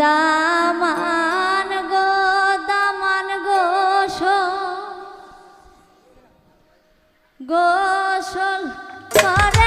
দামান গো দামান গোসল গোসল করে